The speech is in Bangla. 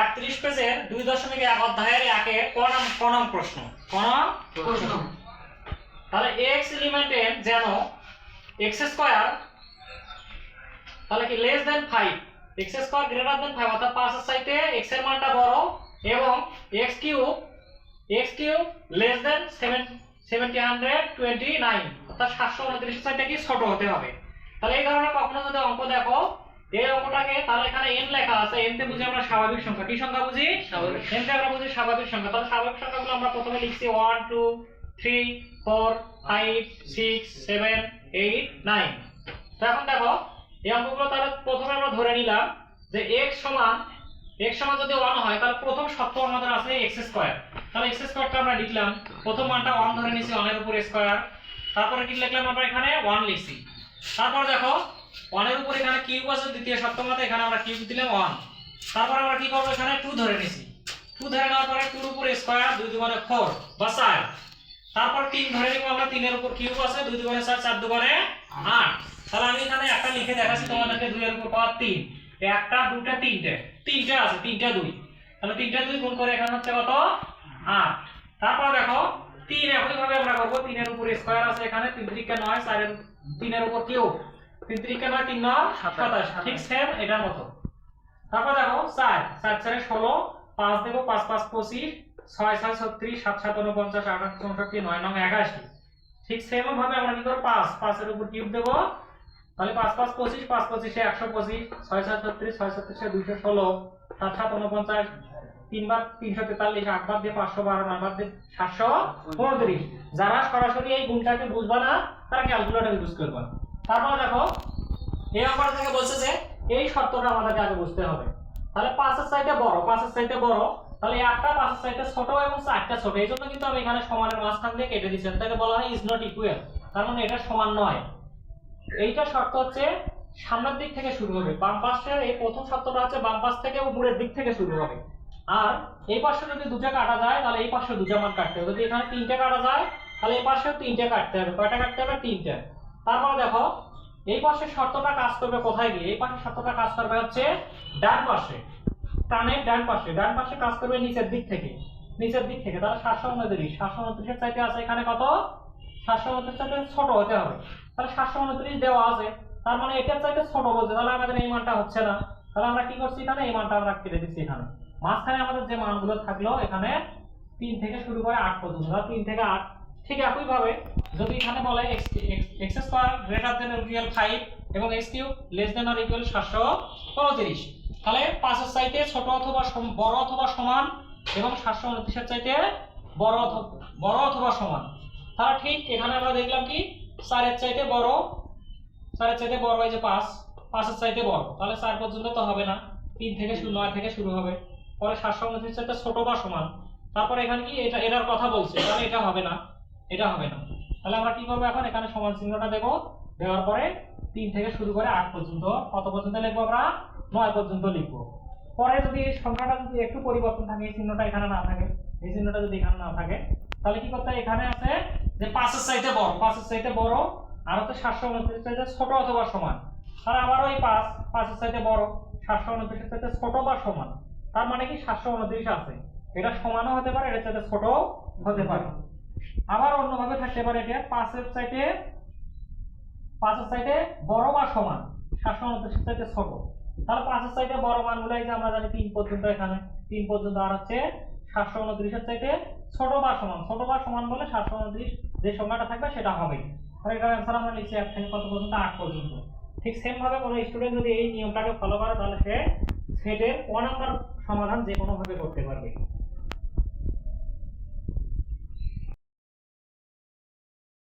একত্রিশ পেজের দুই দশমিক এক অধ্যায়ের একে ক নাম ক নাম প্রশ্ন। ক নাম প্রশ্ন তাহলে এক্স এলিমেন্টের যেন এক্স স্কোয়ার তাহলে কি less than five x square greater than five অর্থাৎ পাঁচের এক্সের মানটা বড় এবং x cube x cube less than seven seventy hundred twenty nine অর্থাৎ সাতশো উনত্রিশ সাইডটা কি ছোট হতে হবে। তাহলে এই ধরনের কখনো যদি অঙ্ক দেখো এই অঙ্কটাকে তাহলে এখানে এন লেখা আছে এন তে বুঝি আমরা স্বাভাবিক সংখ্যা। কি সংখ্যা বুঝি? স্বাভাবিক। এন তে আমরা বুঝি স্বাভাবিক সংখ্যা। তাহলে স্বাভাবিক সংখ্যাগুলো আমরা প্রথমে লিখছি one two three four five six seven eight nine তো এখন দেখো এই অঙ্কগুলো তাহলে প্রথমে আমরা ধরে নিলাম যে x সমান x সমান যদি 1 হয় তাহলে প্রথম শর্ত আমাদের আছে x স্কয়ার তাহলে x স্কয়ারটা আমরা লিখলাম প্রথম মানটা 1 ধরে নিয়েছি 1 এর উপর স্কয়ার তারপরে কি লিখলাম আমরা এখানে? 1 লিখছি। তারপর দেখো 1 এর উপর এখানে কিউব আছে, দ্বিতীয় শর্ত মতে এখানে আমরা কিউব দিলাম 1 তারপর আমরা কি করব এখানে? 2 ধরে নিয়েছি 2 ধরে নেওয়ার পরে 2 এর উপর স্কয়ার 2 দুগুণে 4 বা 4 তারপর 3 ধরে নিব আমরা 3 এর উপর কিউব আছে 2 দুগুণে 4 4 দুগুণে 8 তাহলে আমি এখানে একটা লিখে দেখাচ্ছি, তোমাদেরকে 2 এর উপর পাওয়ার 3 একটা দুটা তিনটে। তিনটা আছে, তিনটা দুই। তাহলে তিনটা দুই গুণ করে এখানে হচ্ছে কত? আট। তারপর দেখো, তিন একই ভাবে আমরা করব 3 এর উপর স্কয়ার আছে এখানে 3 ত্রিকা 9 4 এর 3 এর উপর কিউব 3 ত্রিকা 9 3 9 27 ঠিক সেম এটার মতো। তারপর দেখো 4 4 4 16 5 দেবো 5 5 25 6 6 36 7 7 49 8 8 64 9 9 81 ঠিক সেম ভাবে আমরা কি করব? 5 5 উপর কিউব দেব। তাহলে 5 5 25 5 25 এ 125 6 7 36 6 36 এ 216 7 7 49 তিন বার 343 আট বার দিয়ে 512 নয় বার দিয়ে 729 যারা সরাসরি এই গুণটাকে বুঝবা না তারা ক্যালকুলেটর ইউজ করবা। তারপর দেখো এই অঙ্কটা থেকে বলছে যে এই শর্তটা আমাদেরকে আগে বুঝতে হবে। তাহলে পাঁচের সাইডে বড়, পাঁচের সাইডে বড়, তাহলে একটা পাঁচের সাইডে ছোট এবং চারটা ছোট, এই জন্য কিন্তু আমি এখানে সমানের মাঝখান দিয়ে কেটে দিচ্ছি তাকে বলা হয় ইজ নট ইকুয়াল তার মানে এটা সমান নয়। এইটা শর্ত হচ্ছে সামনের দিক থেকে শুরু হবে, বাম পাশের এই প্রথম শর্তটা হচ্ছে বাম পাশ থেকে উপরের দিক থেকে শুরু হবে। আর এই পাশে যদি দুটো কাটা যায়, তাহলে এই পাশে দুটো মান কাটতে হবে। যদি এখানে তিনটে কাটা যায়, তাহলে এই পাশেও তিনটে কাটতে হবে। কয়টা কাটতে হবে? তিনটে। তারপর দেখো, এই পাশের শর্তটা কাজ করবে কোথায় গিয়ে? এই পাশের শর্তটা কাজ করবে হচ্ছে ডান পাশে। টানের ডান পাশে। ডান পাশে কাজ করবে নিচের দিক থেকে। নিচের দিক থেকে। তাহলে সাতশো উনত্রিশ। সাতশো উনত্রিশের চাইতে আছে এখানে কত? সাতশো উনত্রিশ চাইতে ছোট হতে হবে। তাহলে সাতশো উনত্রিশ দেওয়া আছে। তার মানে এটার চাইতে ছোট বলছে। তাহলে আমাদের এই মানটা হচ্ছে না। তাহলে আমরা কি করছি এখানে? এই মানটা আমরা কেটে দিচ্ছি এখানে। মাঝখানে আমাদের যে মানগুলো থাকল এখানে তিন থেকে শুরু করে আট পর্যন্ত। তিন থেকে আট। ঠিক একই ভাবে যদি এখানে বলে x square greater than equal five এবং x cube less than or equal সাতশো উনত্রিশ তাহলে পাঁচের চাইতে ছোট অথবা বড় অথবা সমান এবং সাতশো উনত্রিশের চাইতে বড় বড় অথবা সমান। তাহলে ঠিক এখানে আমরা দেখলাম কি? চারের চাইতে বড়, চারের চাইতে বড় হয় যে পাঁচ, পাঁচের চাইতে বড়, তাহলে চার পর্যন্ত তো হবে না, তিন থেকে শুরু নয় থেকে শুরু হবে। পরে সাতশো উনত্রিশ চাইতে ছোট বা সমান। তারপরে এখানে কি? এটা, এটার কথা বলছে, তাহলে এটা হবে না, এটা হবে না। তাহলে আমরা কি করব এখন? এখানে সমান চিহ্নটা দেবো দেওয়ার পরে তিন থেকে শুরু করে আট পর্যন্ত। কত পর্যন্ত লিখব আমরা? নয় পর্যন্ত লিখব। পরে যদি সংখ্যাটা যদি একটু পরিবর্তন থাকে, এই চিহ্নটা এখানে না থাকে, এই চিহ্নটা যদি এখানে না থাকে, তাহলে কি করতে এখানে আছে যে পাঁচের চাইতে বড়, পাঁচের চাইতে বড়, আর হচ্ছে সাতশো উনত্রিশ চাইতে ছোট অথবা সমান। তাহলে আবারও এই পাঁচ, পাঁচের চাইতে বড়, সাতশো উনত্রিশের চাইতে ছোট বা সমান। তার মানে কি সাতশো উনত্রিশ আছে। এটা সমানও হতে পারে এটা চাইতে ছোট হতে পারে। আবার অন্যভাবে থাকতে পারে এটা, পাঁচের চাইতে পাঁচের চাইতে বড় বা সমান? সাতশো উনত্রিশের চাইতে ছোট। তাহলে পাঁচের চাইতে বড় মানগুলো এই যে আমরা জানি তিন পর্যন্ত এখানে, তিন পর্যন্ত আর হচ্ছে সাতশো উনত্রিশের চাইতে ছোট বা সমান। ছোট বা সমান বলে সাতশো উনত্রিশ যে সংখ্যাটা থাকবে সেটা হবে তাহলে এটার অ্যান্সার আমরা লিখছি এক থেকে কত পর্যন্ত? আট পর্যন্ত। ঠিক সেম ভাবে কোনো স্টুডেন্ট যদি এই নিয়মটাকে ফলো করে, তাহলে সে সেটের ক নাম্বার সমাধান যে কোনো ভাবে করতে পারবে।